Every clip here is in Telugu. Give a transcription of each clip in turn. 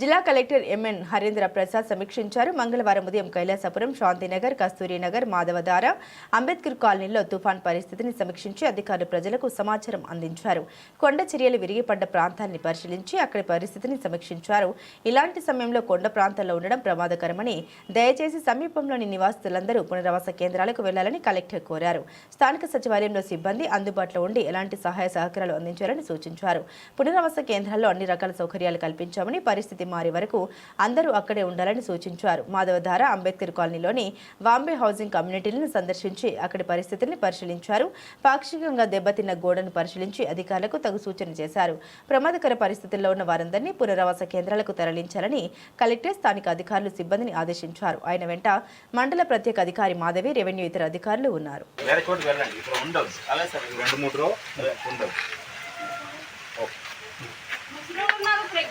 జిల్లా కలెక్టర్ ఎంఎన్ హరేంద్ర ప్రసాద్ సమీక్షించారు. మంగళవారం ఉదయం కైలాసపురం శాంతినగర్ కస్తూరినగర్ మాధవధార అంబేద్కర్ కాలనీలో తుఫాన్ పరిస్థితిని సమీక్షించి అధికారులు ప్రజలకు సమాచారం అందించారు. కొండ చర్యలు విరిగిపడ్డ ప్రాంతాన్ని పరిశీలించి అక్కడి పరిస్థితిని సమీక్షించారు. ఇలాంటి సమయంలో కొండ ప్రాంతాల్లో ఉండడం ప్రమాదకరమని దయచేసి సమీపంలోని నివాసితులందరూ పునరావాస కేంద్రాలకు వెళ్ళాలని కలెక్టర్ కోరారు. స్థానిక సచివాలయంలో సిబ్బంది అందుబాటులో ఉండి ఎలాంటి సహాయ సహకారాలు అందించాలని సూచించారు. పునరావాస కేంద్రాల్లో అన్ని రకాల సౌకర్యాలు కల్పించామని పరిస్థితి మారే వరకు అందరూ అక్కడే ఉండాలని సూచించారు. మాధవధార అంబేద్కర్ కాలనీలోని వాంబే హౌసింగ్ కమ్యూనిటీలను సందర్శించి అక్కడి పరిస్థితిని పరిశీలించారు. పాక్షికంగా దెబ్బతిన్న గోడను పరిశీలించి అధికారులకు తగు సూచన చేశారు. ప్రమాదకర పరిస్థితుల్లో ఉన్న వారందరినీ పునరావాస కేంద్రాలకు తరలించాలని కలెక్టర్ స్థానిక అధికారులు సిబ్బందిని ఆదేశించారు. ఆయన వెంట మండల ప్రత్యేక అధికారి మాధవి రెవెన్యూ ఇతర అధికారులు ఉన్నారు. వేరే చోటు వెళ్ళండి. ఇక్కడ ఉండవు. అలాగే సార్. రెండు మూడు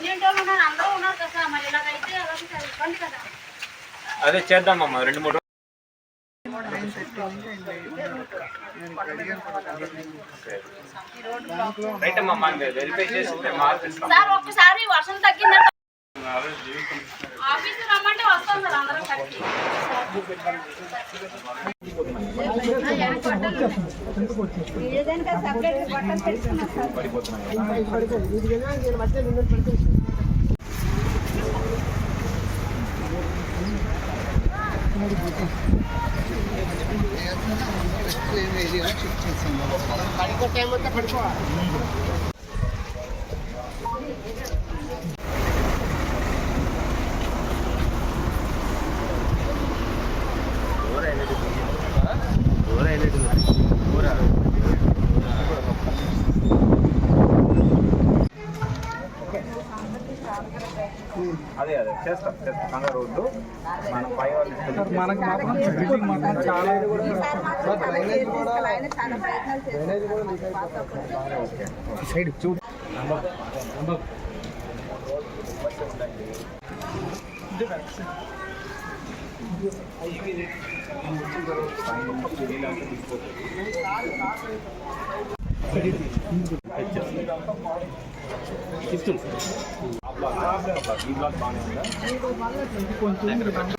ప్రెగ్నెంట్ వాళ్ళు ఉన్నారు అందరూ ఉన్నారు కదా మరి ఇలాగైతే అలాగే చాలా ఇబ్బంది కదా. అదే చేద్దామమ్మా రెండు మూడు సార్ ఒక్కసారి వర్షం తగ్గిందంటే ఆఫీస్ రమ్మంటే వస్తాం సార్ అందరం కలిసి. పడిపోతుంది పడిపోతే పడిపోవాలి అదే అదే. చేస్తాం చేస్తాం. కంగారు రోడ్డు మనం పై మనకు మాత్రం బిల్డింగ్ మాత్రం చాలా సైడ్ చూడు. ఈ కొంచెం